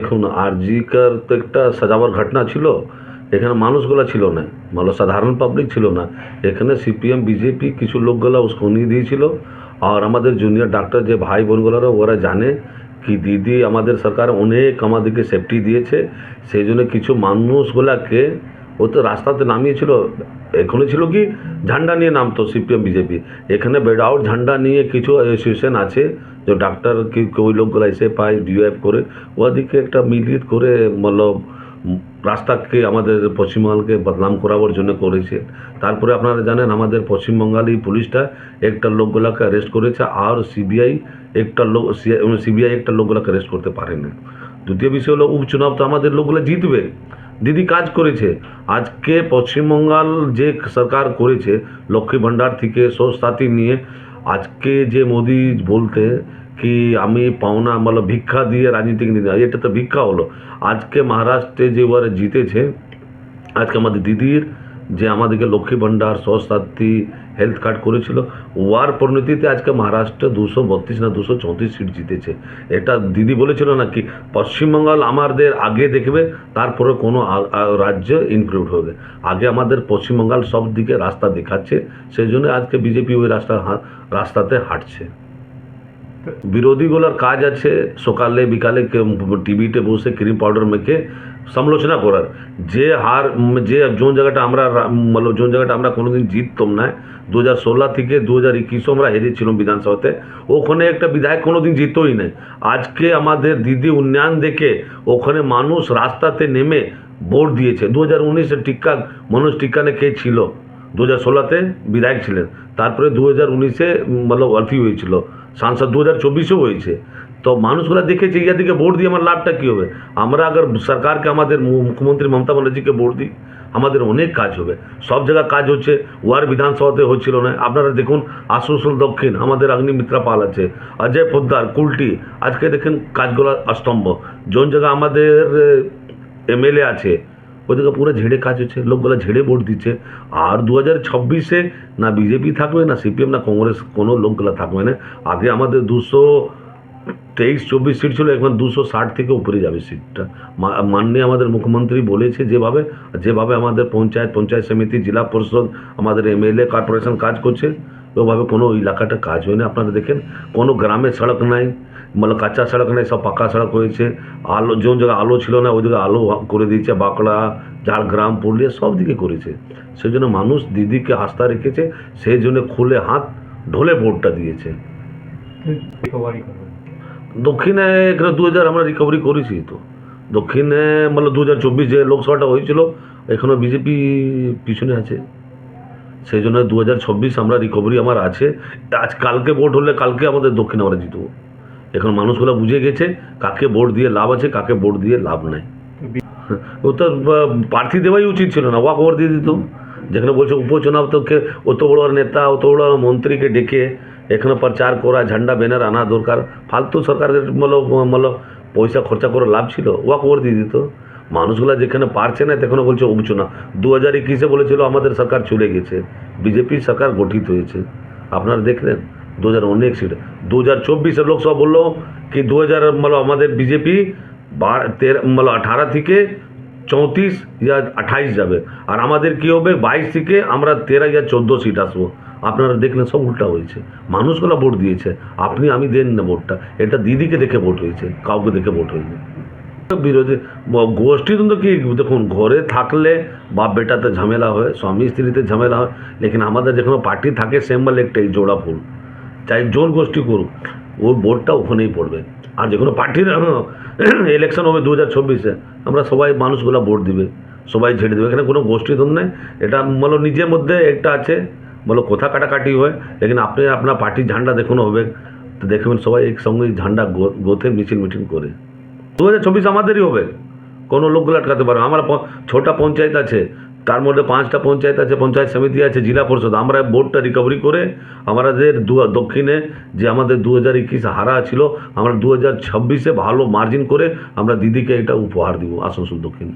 দেখুন আরজিকার তো একটা সাজাবার ঘটনা ছিল। এখানে মানুষগুলো ছিল না মানে সাধারণ পাবলিক ছিল না। এখানে সিপিএম বিজেপি কিছু লোকগুলো উস্কনিয়ে দিয়েছিল। আর আমাদের জুনিয়র ডাক্তার যে ভাই বোনগুলোরা ওরা জানে কি দিদি আমাদের সরকার অনেক আমাদেরকে সেফটি দিয়েছে। সেই জন্য কিছু মানুষগুলাকে ও তো রাস্তাতে নামিয়েছিল এখানে ছিল কি? ঝান্ডা নিয়ে নামতো সিপিএম, বিজেপি। এখানে বেডআউট ঝান্ডা নিয়ে কিছু অ্যাসোসিয়েশন আছে, যে ডাক্তার কি ওই লোকগুলো এসে পায় ডিওএফ করে। ওদিকে একটা মিলিত করে মতলব রাস্তাকে আমাদের পশ্চিমবঙ্গকে বদনাম করাবার জন্য করেছে। তারপরে আপনারা জানেন আমাদের পশ্চিমবঙ্গালি পুলিশটা একটা লোকগুলাকে অ্যারেস্ট করেছে, আর সিবিআই একটা লোক সিবিআই একটা লোকগুলাকে অ্যারেস্ট করতে পারে না দ্বিতীয় বিষয় হলো, উপচুনাব তো আমাদের লোকগুলো জিতবে। দিদি কাজ করেছে। আজকে পশ্চিমবঙ্গাল যে সরকার করেছে, লক্ষ্মী ভাণ্ডার থেকে সাথী নিয়ে, আজকে যে মোদি বলতে কি আমি পাওনা মানে ভিক্ষা দিয়ে রাজনীতিক নিতে এটা তো ভিক্ষা হলো। আজকে মহারাষ্ট্রে যে ওরা জিতেছে, আজকে আমাদের দিদির, যে আমাদেরকে লক্ষ্মী ভাণ্ডার সহসাথী হেলথ কার্ড করেছিল। ওয়ার পরিণতিতে আজকে মহারাষ্ট্র দুশো বত্রিশ না দুশো চৌত্রিশ সিট জিতেছে। এটা দিদি বলেছিল না কি পশ্চিমবঙ্গাল আমাদের আগে দেখবে, তারপরে কোনো রাজ্য ইনক্লুড হবে। আগে আমাদের পশ্চিমবঙ্গাল সব দিকে রাস্তা দেখাচ্ছে সেই জন্য আজকে বিজেপি ওই রাস্তা রাস্তাতে হাঁটছে। বিরোধীগুলোর কাজ আছে, সকালে, বিকালে টিভিতে বসে ক্রিম পাউডার মেখে সমালোচনা করার। যে হার, যে যোন জায়গাটা আমরা যোন জায়গাটা আমরা কোনোদিন জিততাম না। দু হাজার ষোলো থেকে দু হাজার একুশও আমরা হেরেছিলাম বিধানসভাতে। ওখানে একটা বিধায়ক কোনোদিন জিতই নাই। আজকে আমাদের দিদি উন্নয়ন দেখে ওখানে মানুষ রাস্তাতে নেমে ভোট দিয়েছে। দু হাজার উনিশে টিক্কা, মনোজ টিক্কানে কে ছিল? দু হাজার ষোলোতে বিধায়ক ছিলেন। তারপরে দু হাজার উনিশে মানে অর্থী হয়েছিল। সাংসদ দু হাজার চব্বিশেও হয়েছে। তো মানুষগুলো দেখেছে ইয়া দিকে ভোট দিয়ে আমার লাভটা কী হবে? আমরা আগে সরকারকে আমাদের মুখ্যমন্ত্রী মমতা ব্যানার্জিকে ভোট দিই, আমাদের অনেক কাজ হবে। সব জায়গায় কাজ হচ্ছে, ওয়ার বিধানসভাতে হচ্ছিল না। আপনারা দেখুন আসানসোল দক্ষিণ, আমাদের অগ্নিমিত্রা পাল আছে, অজয় পোদ্দার, কুলটি, আজকে দেখেন কাজগুলো অস্তম্ভ। যোন জায়গায় আমাদের এমএলএ আছে, ওই ওদিকে পুরো ঝেড়ে কাজ হচ্ছে, লোকগুলো ঝেড়ে ভোট দিচ্ছে। আর দু হাজার ছাব্বিশে না বিজেপি থাকবে, না সিপিএম, না কংগ্রেস, কোনো লোকগুলো থাকবে না। আগে আমাদের দুশো তেইশ, চব্বিশ সিট ছিল, এখন দুশো ষাট থেকে উপরে যাবে সিটটা মাননীয় আমাদের মুখ্যমন্ত্রী বলেছে যেভাবে যেভাবে আমাদের পঞ্চায়েত পঞ্চায়েত সমিতি, জেলা পরিষদ, আমাদের এমএলএ কর্পোরেশন কাজ করছে, ওভাবে কোনো এলাকাটা কাজ হয় না আপনারা দেখেন, কোনো গ্রামে সড়ক নাই মানে কাঁচা সড়ক নেই, সব পাকা সড়ক হয়েছে। আলো যোন জায়গায় আলো ছিল না ওই জায়গায় আলো করে দিয়েছে বাঁকড়া, ঝাড়গ্রাম, পুরুলিয়া, সব দিকে করেছে। সেই জন্য মানুষ দিদিকে আস্থা রেখেছে, সেই জন্য খুলে হাত, ঢোলে ভোটটা দিয়েছে। দক্ষিণে এখানে দু হাজার আমরা রিকভারি করেছি তো। দক্ষিণে মানে দু হাজার চব্বিশ যে লোকসভাটা হয়েছিল এখনও বিজেপি পিছনে আছে। সেই জন্য দু হাজার ছাব্বিশ আমরা রিকভারি আমার আছে। আজ কালকে ভোট হলে কালকে আমাদের দক্ষিণে আমরা জিতবো। এখন মানুষগুলো বুঝে গেছে কাকে ভোট দিয়ে লাভ আছে, কাকে ভোট দিয়ে লাভ নাই। ও তো প্রার্থী দেওয়াই উচিত ছিল না, ওয়াক ওভার দিয়ে দিত। যেখানে বলছে উপচুনাव তো কে অত বড় নেতা, অত বড় মন্ত্রীকে ডেকে এখানে প্রচার করা, ঝান্ডা ব্যানার আনা দরকার। ফালতু সরকারের মল মল পয়সা খরচা করে লাভ ছিল ওয়াক ওভার দিয়ে দিত। মানুষগুলো যেখানে পারছে না সেখানে বলছে উপচুনা দু হাজার একুশে বলেছিল, আমাদের সরকার চলে গেছে। বিজেপি সরকার গঠিত হয়েছে। আপনারা দেখলেন, দু হাজার অনেক সিট। দু হাজার চব্বিশে লোকসভা বলল কি, দু হাজার মানে আমাদের বিজেপি বার, তেরো মানে আঠারো থেকে চৌত্রিশ, ইয়া আঠাইশ যাবে। আর আমাদের কী হবে? বাইশ থেকে আমরা তেরো, ইয়া চোদ্দ সিট আসব। আপনারা দেখলেন সব উল্টা হয়েছে। মানুষগুলো ভোট দিয়েছে। আপনি, আমি দেন না ভোটটা। এটা দিদিকে দেখে ভোট হয়েছে। কাউকে দেখে ভোট হয়নি। বিরোধী, ব- গোষ্ঠীদ্বন্দ্ব কি, দেখুন, ঘরে থাকলে বাপ বেটাতে ঝামেলা হয়, স্বামী স্ত্রীতে ঝামেলা হয়, লেকিন আমাদের যেখানে পার্টি থাকে সেম্বল একটাই, জোড়া ফুল চাই জোর গোষ্ঠী করুক। ওর ভোটটা ওখানেই পড়বে। আর যে কোনো পার্টির ইলেকশন হবে দু হাজার চব্বিশে, আমরা সবাই মানুষগুলো ভোট দিবে, সবাই ছেড়ে দেবে। এখানে কোনো গোষ্ঠীদ্বন্দ্ব নেই। এটা বলো নিজের মধ্যে একটা আছে, বলো কথা কাটাকাটি হয়, লেকিন আপনি আপনার পার্টির ঝান্ডা দেখুন হবে, তো দেখবেন সবাই একসঙ্গে ঝান্ডা গোথে মিছিল মিটিং করে। দু হাজার চব্বিশ আমাদেরই হবে, কোনো লোকগুলো আটকাতে পারবে আমার ছটা পঞ্চায়েত আছে তার মধ্যে পাঁচটা পঞ্চায়েত আছে, পঞ্চায়েত সমিতি আছে, জেলা পরিষদ। আমরা বোর্ডটা রিকভারি করে আমাদের দু, দক্ষিণে যে আমাদের দু হাজার একুশ হারা ছিল, আমরা দু হাজার ছাব্বিশে ভালো মার্জিন করে আমরা দিদিকে এটা উপহার দিব, আসানসোল দক্ষিণ।